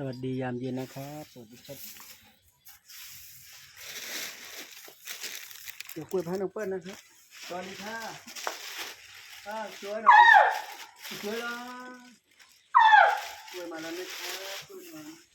สวัสดียามเย็นนะครับ สวัสดีครับเดี๋ยวคุยพาน้องเปิ้ลนะครับสวัสดีค่ะอ่าช่วยหน่อยช่วยละช่วยมาแล้วนะครับช่วยมา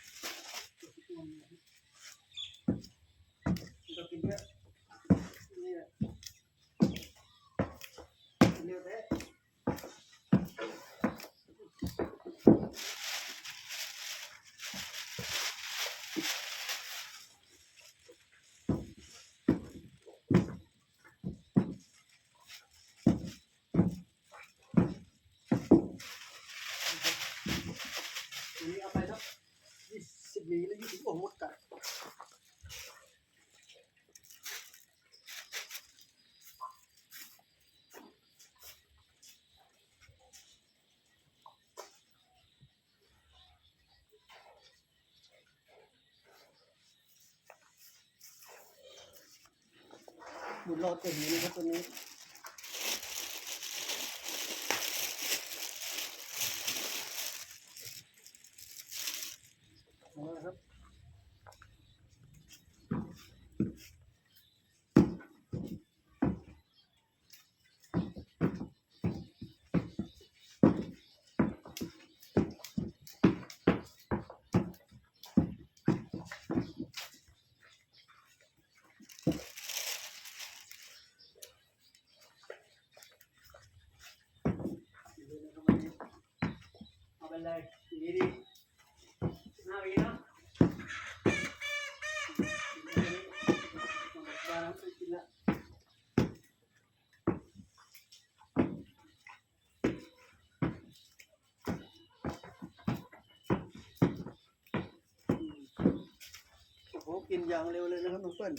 บุญรอดเต็มเลยนะครับตัวนี้ มาแล้วครับเอา ไปเลยดีดีหน้าวีเนาะบ้านไปกินละโอ้โหกินอย่างเร็วเลยนะครับน้องเปิ้ล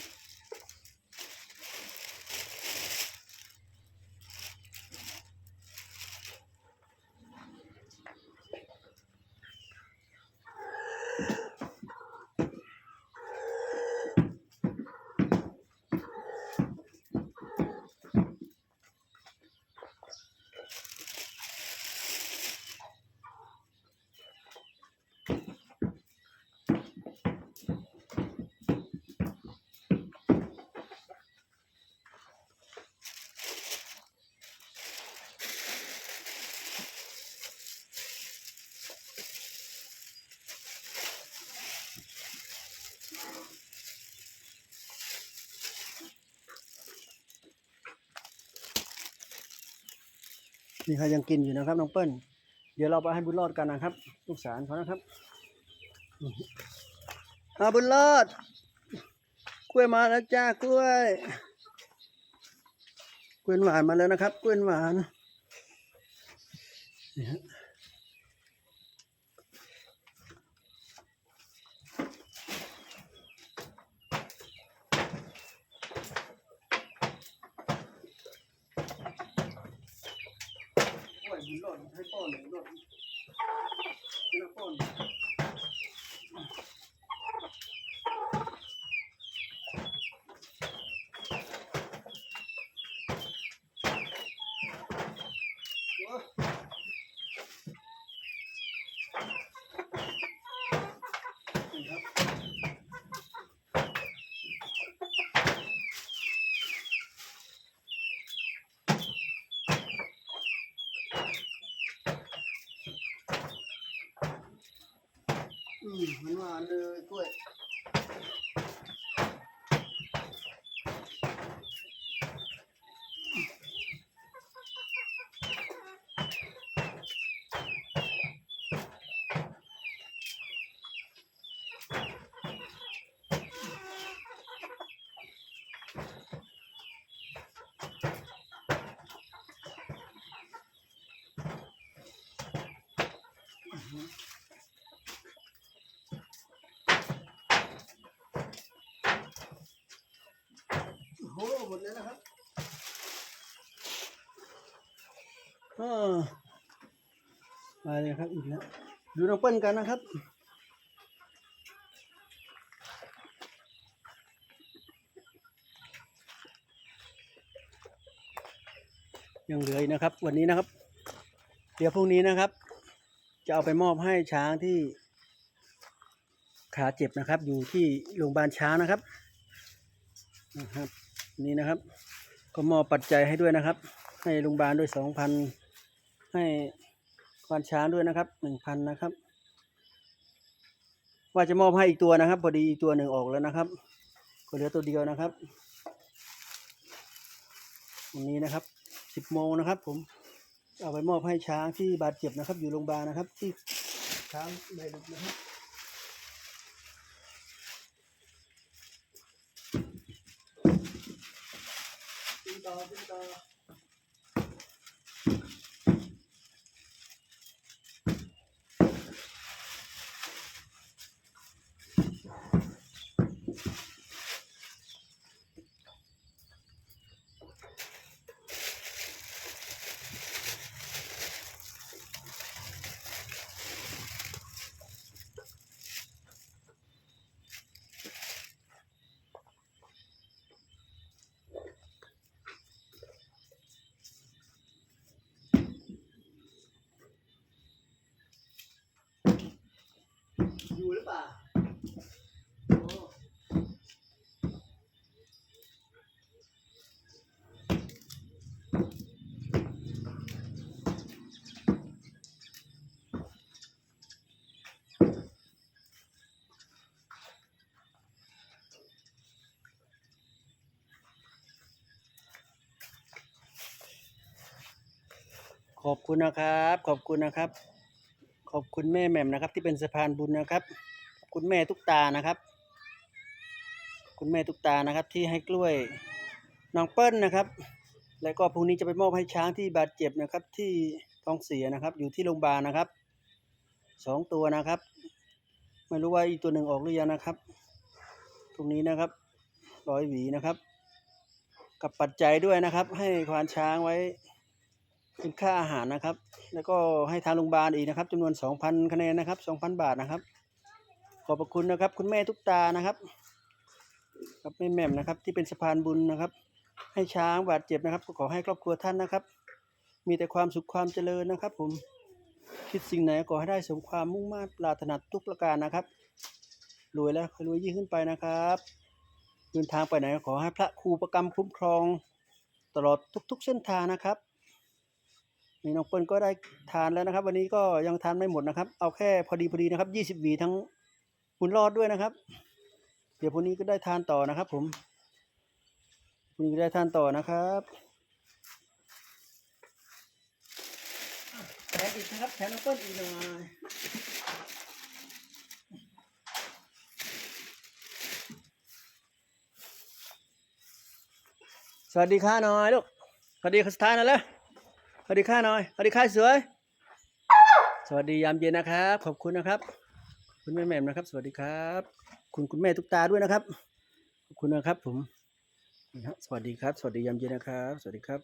นี่เขายังกินอยู่นะครับน้องเปิ้ลเดี๋ยวเราไปให้บุญรอดกันนะครับ ลูกสารเขานะครับอาบุญรอด กล้วยมาแล้วจ้ากล้วย กล้วยหวานมาแล้วนะครับ กล้วยหวานนี่ฮะกล้วยบุญรอ ดให้ ป้อนหน่อยรอดให้น้าป้อน อืมมันหวานเลยกล้วย โ ดแล้วนะครับก็มาเลยครับอีกแล้วดูน้องเปิ้ลกันนะครับยังเหลืออีกนะครับ วันนี้นะครับ เดี๋ยวพรุ่งนี้นะครับ จะเอาไปมอบให้ช้างที่ขาเจ็บนะครับ อยู่ที่โรงพยาบาลช้างนะครับนะครับ นี่นะครับ ก็มอบปัจจัยให้ด้วยนะครับ ให้โรงพยาบาลด้วยสองพันให้ควานช้างด้วยนะครับหนึ่งพันนะครับ ว่าจะมอบให้อีกตัวนะครับ พอดีอีกตัวหนึ่งออกแล้วนะครับก็เหลือตัวเดียวนะครับวันนี้นะครับสิบโมงนะครับ ผมเอาไปมอบให้ช้างที่บาดเจ็บนะครับ อยู่โรงพยาบาลนะครับ ที่ช้างใบหลุดนะครับ กินต่อ รือเปล่าขอบคุณนะครับ ขอบคุณนะครับ ขอบคุณแม่แหม่มนะครับ ที่เป็นสะพานบุญนะครับ คุณแม่ทุกตานะครับ คุณแม่ทุกตานะครับ ที่ให้กล้วยน้องเปิ้ลนะครับ แล้วก็พรุ่งนี้จะไปมอบให้ช้างที่บาดเจ็บนะครับ ที่ท้องเสียนะครับ อยู่ที่โรงพยาบาลนะครับสองตัวนะครับ ไม่รู้ว่าอีกตัวหนึ่งออกหรือยังนะครับ ตรงนี้นะครับร้อยหวีนะครับ กับปัจจัยด้วยนะครับ ให้ควานช้างไว้เป็นค่าอาหารนะครับ แล้วก็ให้ทางโรงพยาบาลอีกนะครับจำนวน 2,000คะแนนนะครับ 2,000 บาทนะครับ ขอบพระคุณนะครับ คุณแม่ทุกตานะครับกับแม่แม่มนะครับ ที่เป็นสะพานบุญนะครับ ให้ช้างบาดเจ็บนะครับ ก็ขอให้ครอบครัวท่านนะครับ มีแต่ความสุขความเจริญนะครับ ผมคิดสิ่งไหนขอให้ได้สมความมุ่งมั่นปรารถนาทุกประการนะครับรวยแล้วรวยยิ่งขึ้นไปนะครับเดินทางไปไหนขอให้พระครูประกรรมคุ้มครอง ตลอดทุก ๆ เส้นทางนะครับนี่น้องเปิ้ลก็ได้ทานแล้วนะครับ วันนี้ก็ยังทานไม่หมดนะครับ เอาแค่พอดีพอดีนะครับยี่สิบหวีทั้ง บุญรอดด้วยนะครับ เดี๋ยวพรุ่งนี้ก็ได้ทานต่อนะครับ ผมพรุ่งนี้ก็ได้ทานต่อนะครับแถมอีกนะครับแถมน้องเปิ้ลอีกหน่อยสวัสดีค่ะหน่อยลูกสวัสดีค่ะสุดท้ายหนะแล้วสวัสดีค่ะหน่อยสวัสดีค่ะสวย สวัสดียามเย็นนะครับ ขอบคุณนะครับ คุณแม่แม่มนะครับ สวัสดีครับ คุณคุณแม่ทุกตาด้วยนะครับขอบคุณนะครับผมสวัสดีครับ สวัสดียามเย็นนะครับ สวัสดีครับ